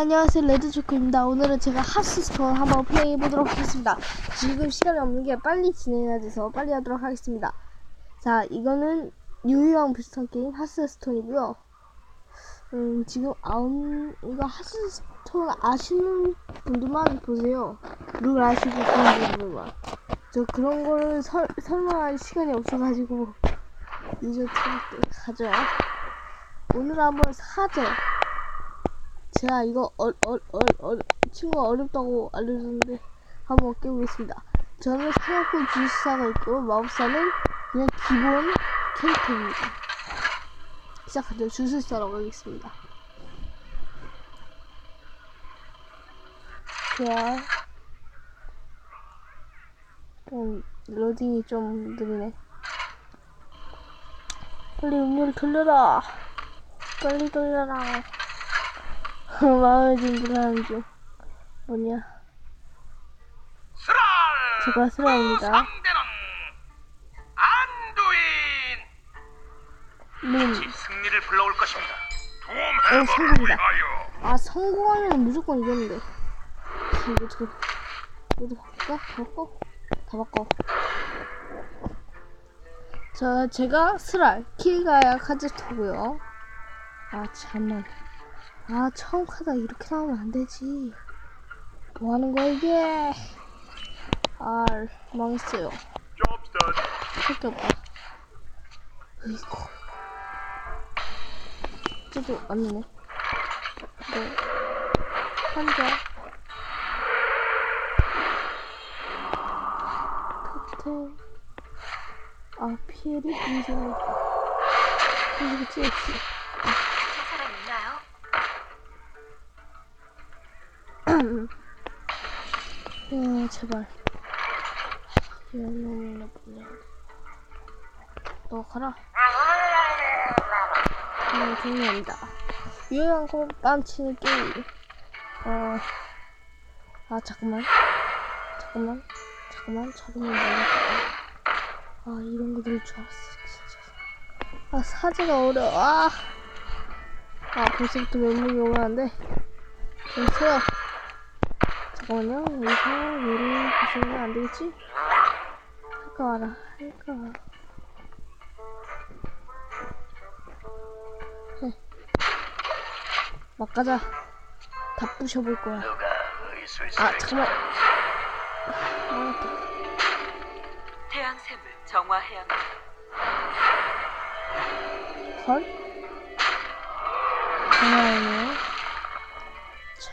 안녕하세요 레드초코입니다. 오늘은 제가 하스스톤 한번 플레이 해보도록 하겠습니다. 지금 시간이 없는 게 빨리 진행해야 돼서 빨리 하도록 하겠습니다. 자 이거는 유희왕 비슷한 게임 하스스톤이고요. 음 지금 아홉 이거 하스스톤 아시는 분들만 보세요. 룰 아시고 그런 분들만. 저 그런 거를 설, 설명할 시간이 없어가지고 이제 가죠. 오늘 한번 사제 제가 이거 어, 어, 어, 어, 친구가 어렵다고 알려줬는데 한번 깨보겠습니다. 저는 사냥꾼 주사가 있고 마법사는 그냥 기본 캐릭터입니다. 시작하죠. 주술사라고 하겠습니다. 좋아. 좀 로딩이 좀 느리네. 빨리 음료를 돌려라. 빨리 돌려라. 마음에 좀 불안한 중. 뭐냐? 제가 안두인! 님. 이 승리를 불러올 것입니다. 어, 성공이다. 아, 성공하면 무조건 이겼는데. 아, 이거 어떻게. 이것도 바꿀까? 다 바꿔? 다 바꿔. 자, 제가 스랄. 킬가야 카즈토고요. 아, 잠만. 아, 처음 카다 이렇게 나오면 안 되지. 뭐 하는 거야, 이게? 아, 망했어요. 할게 없다. 으이구. 쟤도 안 되네. 네. 환자. 토템. 아, 피엘이 인생을. 이거 찍었지. 야, 제발. 얘는 나쁘네. 너 가라. 네, 종료합니다. 유행한 콩빵 치는 게임. 어, 아, 잠깐만. 잠깐만. 잠깐만. 자르면 모르겠다. 아, 이런 거될줄 알았어, 진짜. 아, 사제가 어려워. 아, 아 벌써부터 면목이 오라는데. 괜찮아. 잠깐만요. 여기서 얘를 보시면 안 되겠지? 할까 말아. 할까. 해. 막 가자. 다 부셔볼 거야. 아, 잠깐만. 망했다. 태양샘을 정화해야 합니다. 헐? 장난 아니야.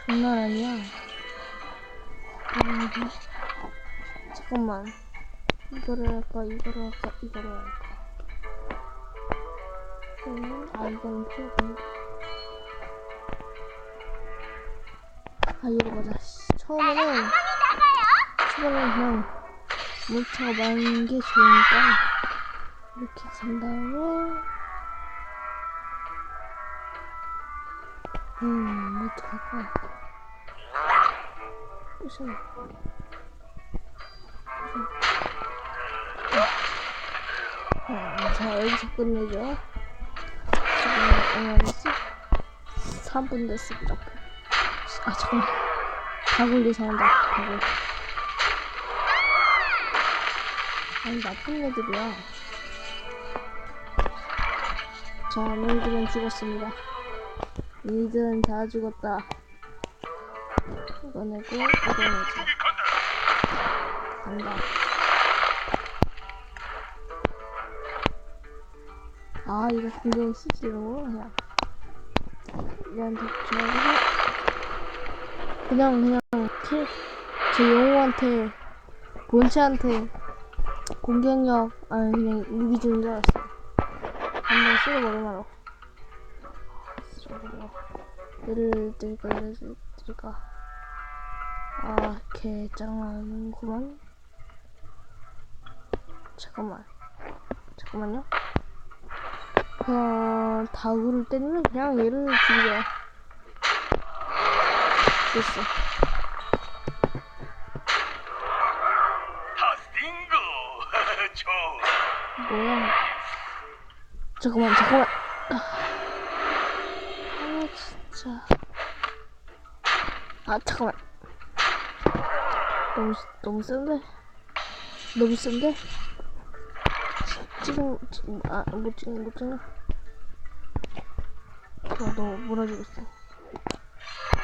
장난 아니야. 음, 잠깐만. 이거를 할까, 이거를 할까, 이거를 할까. 음, 아, 이거는 필요 없네. 아, 이거 맞아. 씨, 처음에는, 초반에는 그냥, 물차가 많은 게 좋으니까, 이렇게 간 다음에, 음, 어떡할 아, 자, 여기서 끝내죠. 지금 얼마지? 3분 됐습니다. 아, 잠깐만. 다굴리 사온다, 다굴. 아니, 나쁜 애들이야. 자, 너희들은 죽었습니다. 니들은 다 죽었다. 이거 내고, 이거 내자. 간다. 아, 이거 공격이 쓰지, 이런 거? 그냥. 얘한테 붙여가지고. 그냥, 그냥, 킬, 제 영웅한테, 본체한테, 공격력, 아니, 그냥 무기 주는 줄 알았어. 한번 쓸어버리마로. 쓸어버려. 얘를 드릴까, 얘를 드릴까. 아, 개 짱나는구만. 잠깐만. 잠깐만요. 어, 다구를 때리면 그냥 얘를 죽이자. 됐어. 좋아 뭐야. 잠깐만, 잠깐만. 아, 진짜. 아 잠깐만 너무 너무 센데? 너무 센데? 지금 아못 찍는 못 찍는 아 몰아주고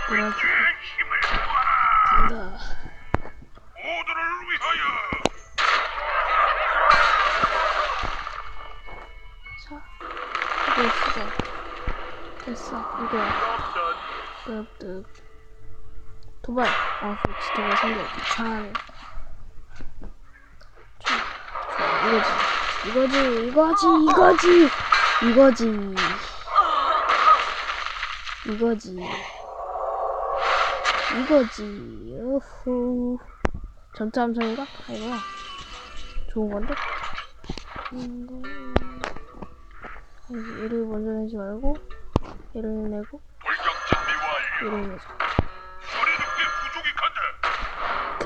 힘을 모아라. 간다. 자 이거 있어. 됐어. 이거야. 없던 뜩뜩 도발 아 그렇지 도발 생겨 잘 좋아 좋아 이거지 이거지 이거지 이거지 이거지 이거지 우후 전투 함성인가? 아이고야 좋은 건데 음, 얘를 먼저 내지 말고 얘를 내고. 얘를 내자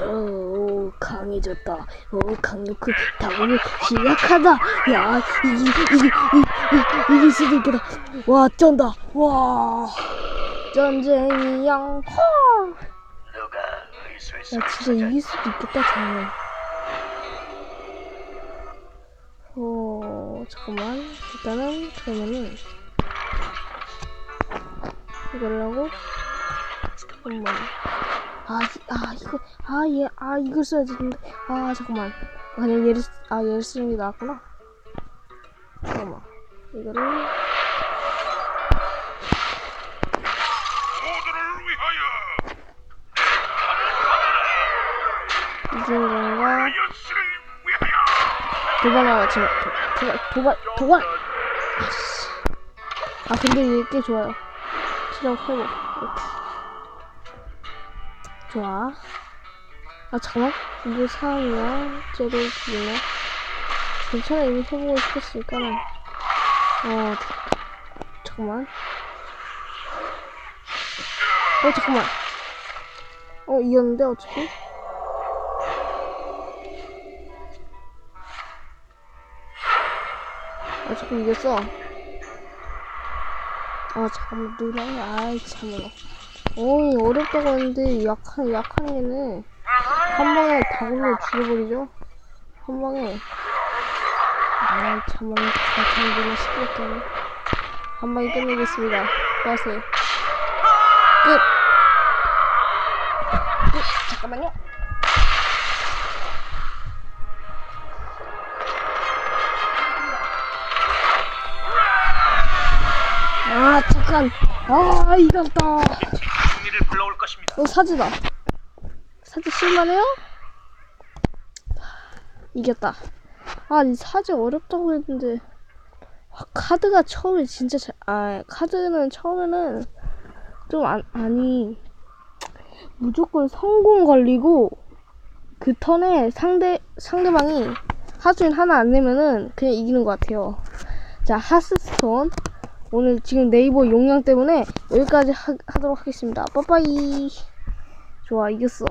오 강해졌다. 오 강력한 다음을 시작하다. 야 이기 이기 이 이길 수도 있겠다. 와 쩐다. 와 전쟁이. 누가 의술사 야 진짜 이길 수도 있겠다 저는. 어 잠깐만 일단은 그러면은 이거를 하고 잠깐만. 아, 이- 아 이거 아 얘아 아, 이걸 써야 되는데 아 잠깐만. 그냥 얘를 쓰- 아 얘를 쓰는 게 나았구나. 잠깐만. 이거를. 이기는 건가? 아이언스를 위하여. 도발 나왔지 도발 도발 도발! 아씨. 아 근데 이게 꽤 좋아요. 시력 회복 이렇게 좋아. 아 잠깐만. 이게 사람이야 쟤를 죽이네 괜찮아. 이미 회복을 시켰으니까는 어 잠깐만. 어 잠깐만. 어 이겼는데 어차피? 어차피 이겼어. 아 잠깐만. 누나 아이 참나 어이 어렵다고 하는데 약한 약한 얘는 한 방에 다굴로 죽여버리죠? 한 방에. 아이 참나 참 누나 시끄럽다네 한 방에 끝내겠습니다. 빠세 끝! 끝! 잠깐만요. 아 잠깐. 아 이겼다. 어 사지다 사지 쓸만해요? 이겼다 아니 사지 어렵다고 했는데 아, 카드가 처음에 진짜 잘, 아 카드는 처음에는 좀 안, 아니 무조건 성공 걸리고 그 턴에 상대 상대방이 하수인 하나 안 내면은 그냥 이기는 것 같아요. 자 하스스톤 오늘 지금 네이버 용량 때문에 여기까지 하, 하도록 하겠습니다. 빠빠이. 좋아 이겼어.